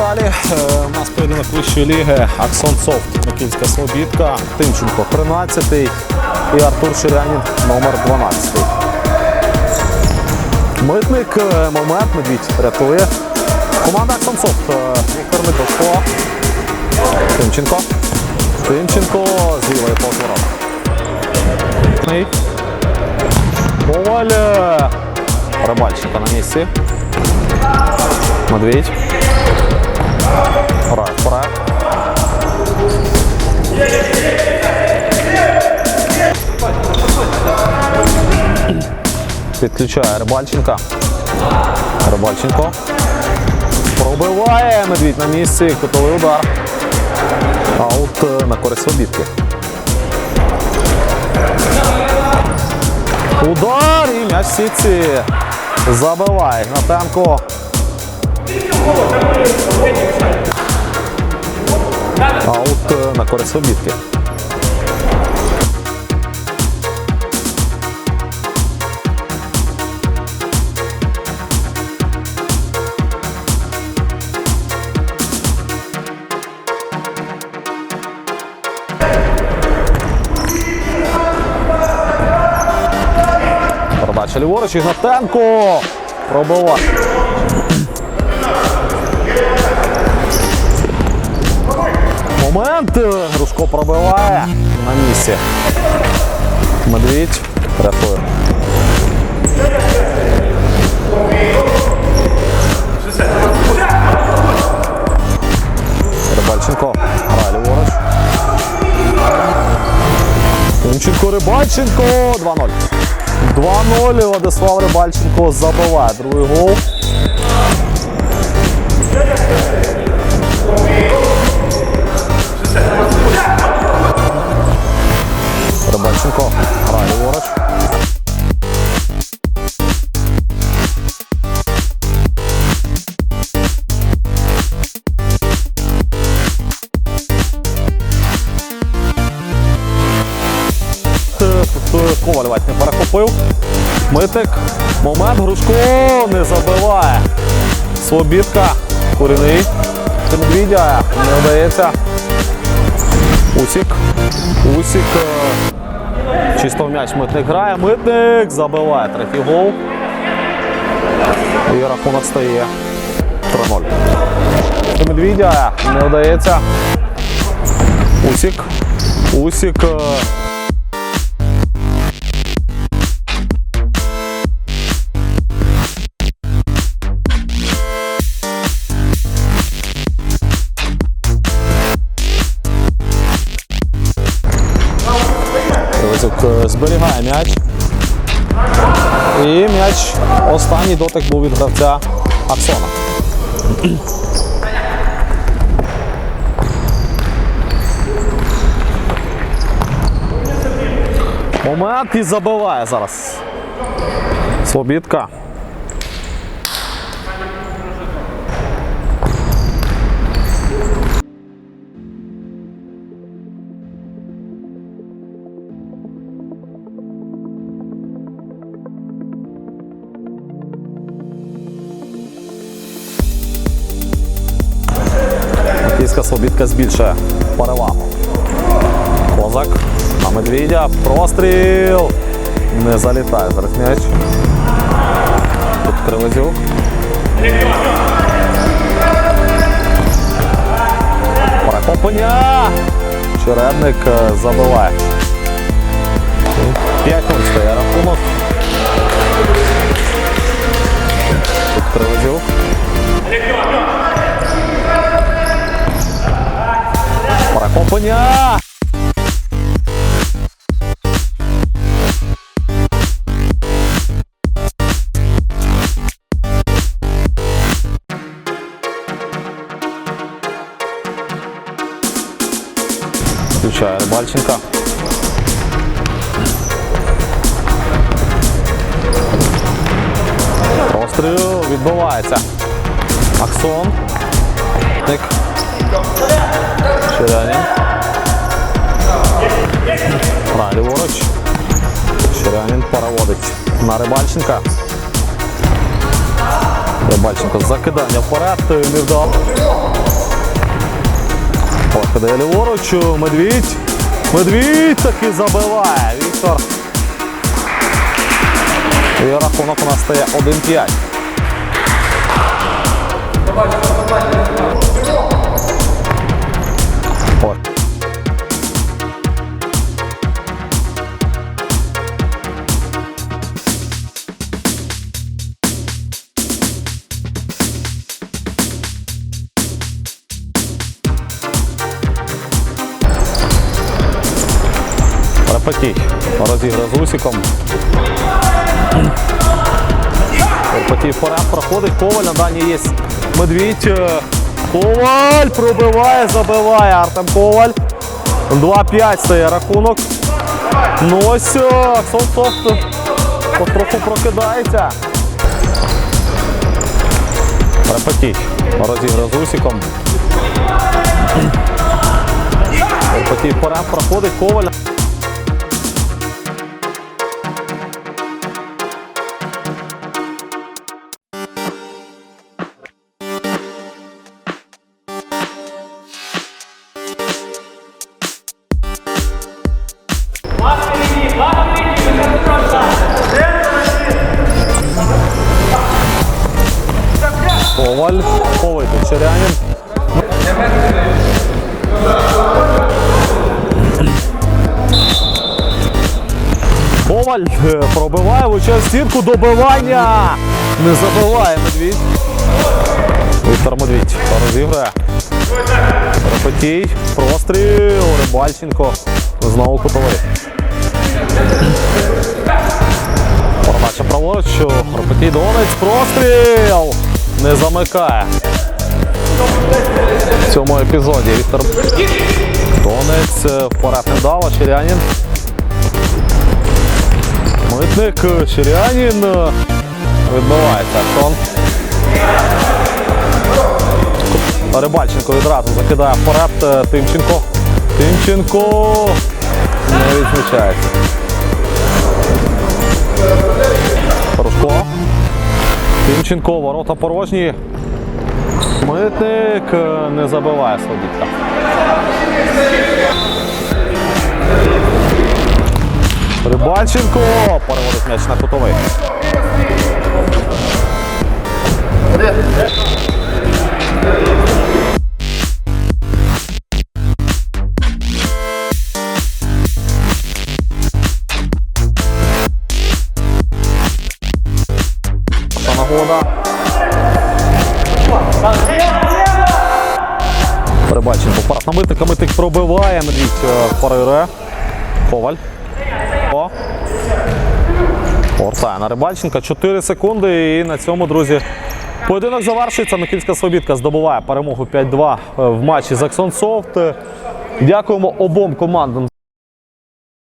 далі. Е, У нас поєдинок вищої ліги Аксон Софт, Микільська Слобідка, Тимченко 13 і Артур Ширянін номер 12. Митник, е, момент, медвідь рятує. Команда Аксон Софт. е, Віктор Митошко. Тимченко. Тимченко з лівої позворот. Коваль. Рибальчика на місці. Медведь. Підключає Рибальченка. Рибальченко. Пробиває медвідь на місці. Кутовий удар. Аут е, на користь обідки. Удар і м'яч сітці. Забиває Гнатенко. На користь обідки. Передача ліворуч, Ігнатенко пробиває. Момент. Грушко пробиває на місці. Медвідь рятує. Рибальченко грає ліворуч. Тимченко Рибальченко 2-0. 2-0. Владислав Рибальченко забиває другий гол. Коваль ледь не перехопив. Митик. Момент. Грушко не забиває. Слобідка. Куріний. Медвідя. Не вдається. Усік. Усік. е, Чисто в м'яч митник грає. Митник забиває третій гол. І рахунок стає 3-0. Медвідя не вдається. Усік. Усік. М'яч останній дотик був від гравця Аксона. Момент і забиває зараз. Слобідка. Київська Слобідка збільшує перевагу. Козак на медведя. Простріл. Не залітає зараз м'яч. Тут Кривозюк. Перехоплення. Чередник е, забиває. 5-0 стає рахунок. Тут Кривозюк. Включає Рибальченка. Постріл відбувається. Аксон. Ник. Черянин. Грає ліворуч. Черянин переводить на Рибальченка. Рибальченко закидання вперед, невдало. Покидає ліворуч, Медвідь. Медвідь таки забиває. Віктор. І рахунок у нас стає 1-5. Ой. Репетій розіграє з Усіком. Репетій вперед проходить. Коваль на дані є Медвідь. Е, Коваль пробиває, забиває Артем Коваль. 2-5 стає рахунок. Ну ось е, Софт потроху прокидається. Репетій розіграє з Усіком. Репетій вперед проходить Коваль. Коваль, Коваль, Черянин. Коваль пробиває в стінку добивання. Не забиває Медвідь. Віктор Медвідь розіграє. Репетій. Простріл. Рибальченко. Знову кутовий. Передача праворуч. Репетій Донець. Простріл. Не замикає. В цьому епізоді Віктор Донець вперед не Черянін. Митник е, Черянін е, відбивається. Сон. Рибальченко відразу закидає вперед е, Тимченко. Тимченко не відзначається. Тимченко, ворота порожні. Митник е, не забиває Слобідка. Рибальченко переводить м'яч на кутовий. Вперед на митника, митник пробиває, медвідь е. Коваль. О. Повертає на Рибальченка. 4 секунди. І на цьому, друзі, поєдинок завершується. Микільська Свобідка здобуває перемогу 5-2 в матчі з Аксон Софт. Дякуємо обом командам